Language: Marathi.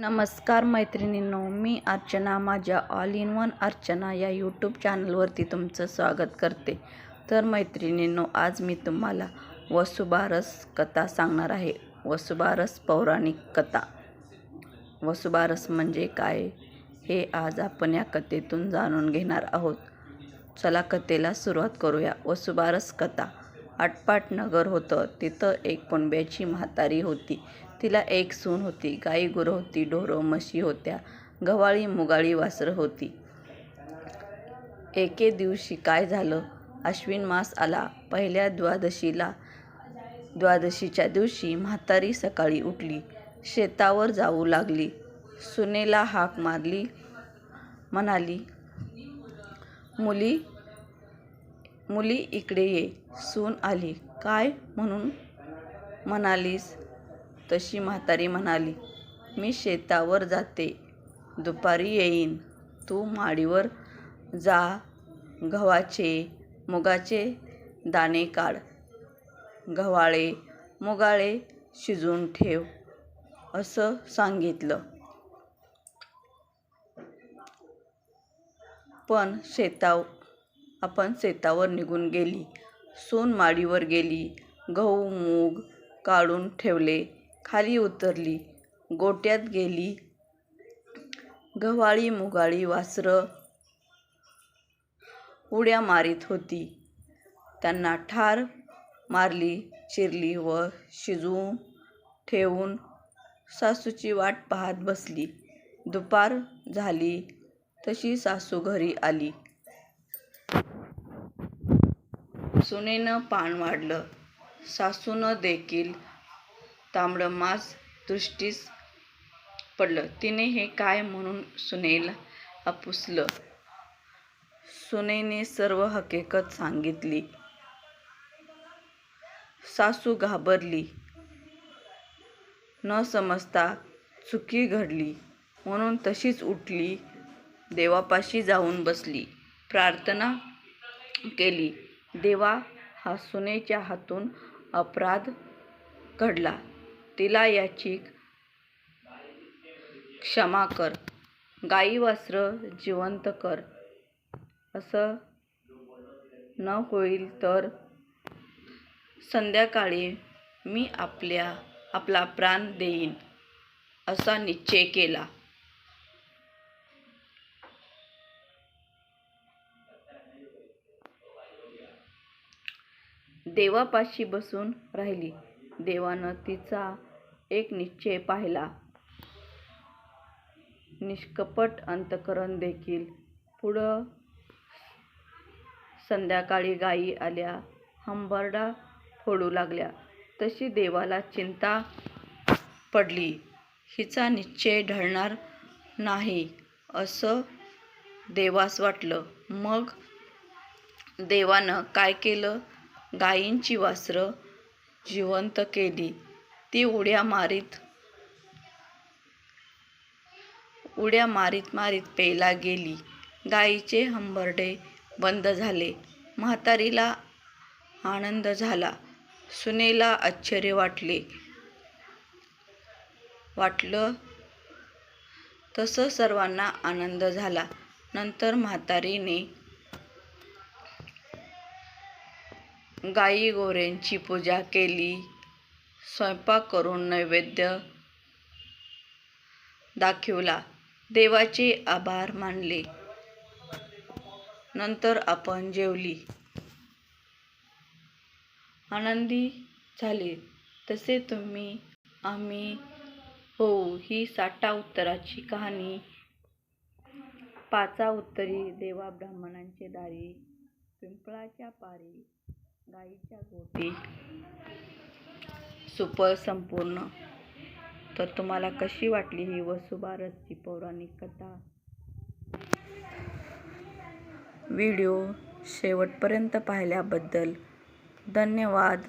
नमस्कार मैत्रिणींनो मी अर्चना माझ्या ऑल इन वन अर्चना या यूट्यूब चॅनलवरती तुमचं स्वागत करते. तर मैत्रिणींनो आज मी तुम्हाला वसुबारस कथा सांगणार आहे. वसुबारस पौराणिक कथा. वसुबारस म्हणजे काय हे आज आपण या कथेतून जाणून घेणार आहोत. चला कथेला सुरुवात करूया. वसुबारस कथा. आटपाट नगर होतं. तिथं एक कुणब्याची म्हातारी होती. तिला एक सून होती. गाई गुरं होती ढोरं म्हशी होत्या. गव्हाळी मुगाळी वासरं होती. एके दिवशी काय झालं? अश्विन मास आला. पहिल्या द्वादशीला द्वादशीच्या दिवशी म्हातारी सकाळी उठली. शेतावर जाऊ लागली. सुनेला हाक मारली. म्हणाली मुली मुली इकडे ये. सून आली. काय म्हणून म्हणालीस? तशी म्हातारी म्हणाली मी शेतावर जाते दुपारी येईन. तू माडीवर जा गव्हाचे मुगाचे दाणे काढ. गव्हाळे मुगाळे शिजवून ठेव असं सांगितलं. पण शेताव आपण शेतावर निघून गेली. सून माडीवर गेली. गहू मूग काढून ठेवले. खाली उतरली. गोट्यात गेली. गव्हाळी मुगाळी वासरं उड्या मारीत होती. त्यांना ठार मारली चिरली व शिजवून ठेवून सासूची वाट पाहत बसली. दुपार झाली तशी सासू घरी आली. सुनेनं पान वाढलं. सासूनं देखील तांबडं मांस दृष्टीस पडलं. तिने हे काय म्हणून सुनेला आपुसलं? सुनेने सर्व हकीकत सांगितली. सासू घाबरली. न समजता चुकी घडली. म्हणून तशीच उठली. देवापाशी जाऊन बसली. प्रार्थना केली. देवा हा सुनेच्या हातून अपराध घडला. तिला याची क्षमा कर. गाई वासरं जिवंत कर. असं न होईल तर संध्याकाळी मी आपल्या आपला प्राण देईन असा निश्चय केला. देवापाशी बसून राहिली. देवानं तिचा एक निश्चय पाहिला. निष्कपट अंतकरण देखील. पुढं संध्याकाळी गायी आल्या. हंबरडा फोडू लागल्या. तशी देवाला चिंता पडली. हिचा निश्चय ढळणार नाही असं देवास वाटलं. मग देवानं काय केलं? गायींची वासरं जिवंत केली. ती उड्या मारीत उड्या मारीत मारीत पेला गेली. गाईचे हंबरडे बंद झाले. म्हातारीला आनंद झाला. सुनेला आश्चर्य वाटले. वाटलं तसं सर्वांना आनंद झाला. नंतर म्हातारीने गाई गोऱ्यांची पूजा केली. स्वयंपाक करून नैवेद्य दाखवला. देवाचे आभार मानले. नंतर आपण जेवली. आनंदी झाले. तसे तुम्ही आम्ही हो ही साठा उत्तराची कहाणी. पाचा उत्तरी देवा ब्राह्मणांचे दारी पिंपळाच्या पारी गाईच्या गोटी. सुपर संपूर्ण. तर तुम्हाला कशी वाटली ही वसुबारसची पौराणिक कथा? व्हिडिओ शेवटपर्यंत पाहिल्याबद्दल धन्यवाद.